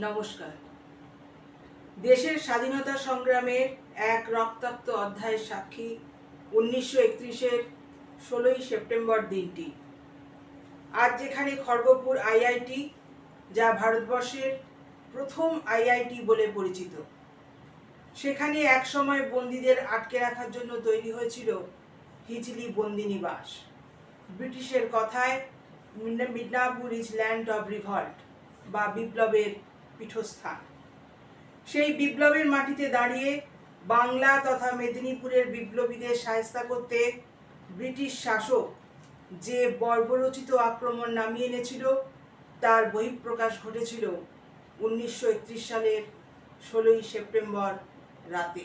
নমস্কার। দেশের স্বাধীনতা সংগ্রামের এক রক্তাক্ত অধ্যায়ের সাক্ষী উনিশশো একত্রিশের ষোলোই সেপ্টেম্বর দিনটি। আজ যেখানে খড়গপুর আইআইটি, যা ভারতবর্ষের প্রথম আইআইটি বলে পরিচিত। সেখানে একসময় বন্দীদের আটকে রাখার জন্য তৈরি হয়েছিল হিজলি বন্দিনিবাস। ব্রিটিশের কথায় Midnapore is land of revolt বা বিপ্লবের পীঠস্থান। সেই বিপ্লবের মাটিতে দাঁড়িয়ে বাংলা তথা মেদিনীপুরের বিপ্লবীদের সায়স্তা করতে ব্রিটিশ শাসক যে বর্বরচিত আক্রমণ নামিয়ে এনেছিল, তার বহিঃপ্রকাশ ঘটেছিল উনিশশো একত্রিশ সালের ষোলোই সেপ্টেম্বর রাতে।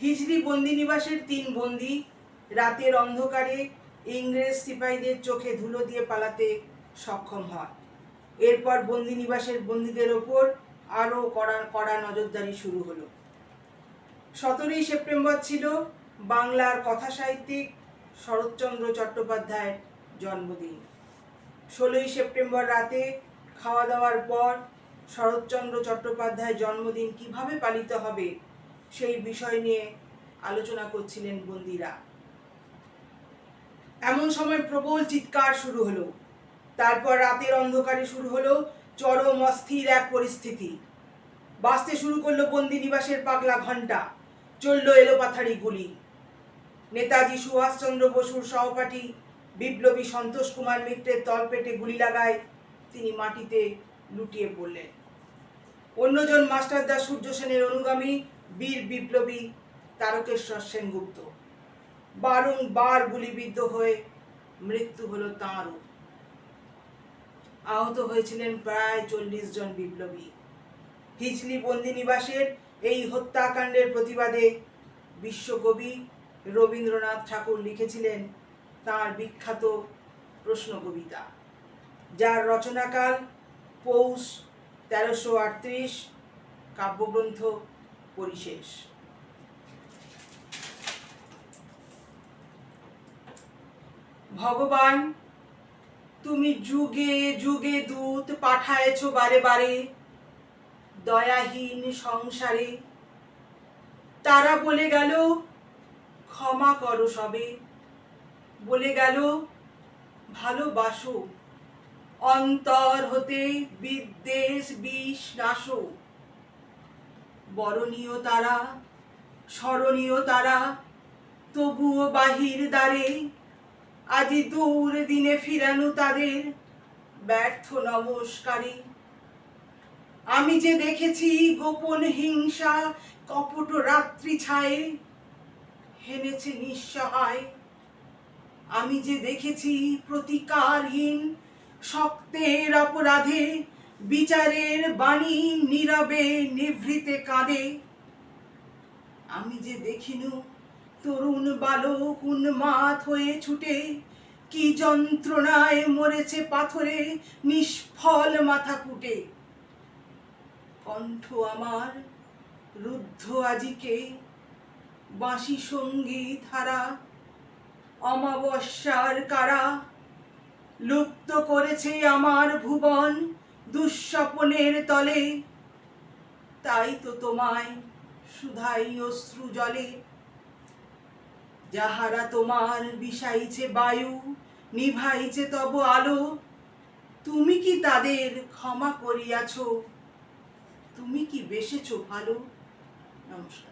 হিজলি বন্দিনিবাসের তিন বন্দি রাতের অন্ধকারে ইংরেজ সিপাহীদের চোখে ধুলো দিয়ে পালাতে সক্ষম হয় এরপর বন্দিনিবাসের বন্দীদের ওপর আরও কড়া কড়া নজরদারি শুরু হলো। সতেরোই সেপ্টেম্বর ছিল বাংলার কথা সাহিত্যিক শরৎচন্দ্র চট্টোপাধ্যায়ের জন্মদিন। ষোলোই সেপ্টেম্বর রাতে খাওয়া দাওয়ার পর শরৎচন্দ্র চট্টোপাধ্যায়ের জন্মদিন কীভাবে পালিত হবে সেই বিষয় নিয়ে আলোচনা করছিলেন বন্দিরা। এমন সময় প্রবল চিৎকার শুরু হলো। তারপর রাতের অন্ধকারে শুরু হলো চরম অস্থির এক পরিস্থিতি। বাঁচতে শুরু করল বন্দি নিবাসের পাগলা ঘণ্টা চলল এলোপাথারি গুলি। নেতাজি সুভাষচন্দ্র বসুর সহপাঠী বিপ্লবী সন্তোষ কুমার মিত্রের তলপেটে গুলি লাগায় তিনি মাটিতে লুটিয়ে পড়লেন। অন্যজন মাস্টারদা সূর্য সেনের অনুগামী বীর বিপ্লবী তারকেশ্বর সেনগুপ্ত। বারংবার গুলিবিদ্ধ হয়ে মৃত্যু হলো তাঁরও আহত হয়েছিলেন প্রায় চল্লিশ জন বিপ্লবী। হিজলি বন্দিনিবাসের এই হত্যাকাণ্ডের প্রতিবাদে বিশ্বকবি রবীন্দ্রনাথ ঠাকুর লিখেছিলেন তাঁর বিখ্যাত প্রশ্ন কবিতা যার রচনাকাল পৌষ তেরোশো আটত্রিশ, কাব্যগ্রন্থ পরিশেষ। ভগবান তুমি যুগে যুগে দূত পাঠায়েছ বারে বারে। দয়াহীন সংসারে। তারা বলে গেল, ক্ষমা করো সবে। বলে গেল, ভালোবাসো। অন্তর হতে বিদ্বেষ, বিষ নাশো। বরণীয় তারা, স্মরণীয় তারা, তবুও বাহির দ্বারে আজি দূর দিনে ফিরানো তাদের ব্যর্থ নমস্কারে আমি যে দেখেছি গোপন হিংসা কপট রাত্রি ছায়ে হেনেছে নিঃসহায়। আমি যে দেখেছি প্রতিকারহীন শক্তের অপরাধে বিচারের বাণী নীরবে নিভৃতে কাঁদে। আমি যে দেখিনু তরুণ বালক উন্মাদ হয়ে ছুটে, কি যন্ত্রণায় মরেছে পাথরে নিষ্ফল মাথা কুটে। কণ্ঠ আমার রুদ্ধ আজিকে, বাঁশি সংগীত হারা অমাবস্যার কারা, লুপ্ত করেছে আমার ভুবন দুঃস্বপনের তলে। তাই তো তোমায় সুধাই অশ্রু জলে। যাহারা তোমার বিষাইছে বায়ু, নিভাইছে তব আলো, তুমি কি তাদের ক্ষমা করিয়াছ? তুমি কি বেসেছ ভালো? নমস্কার।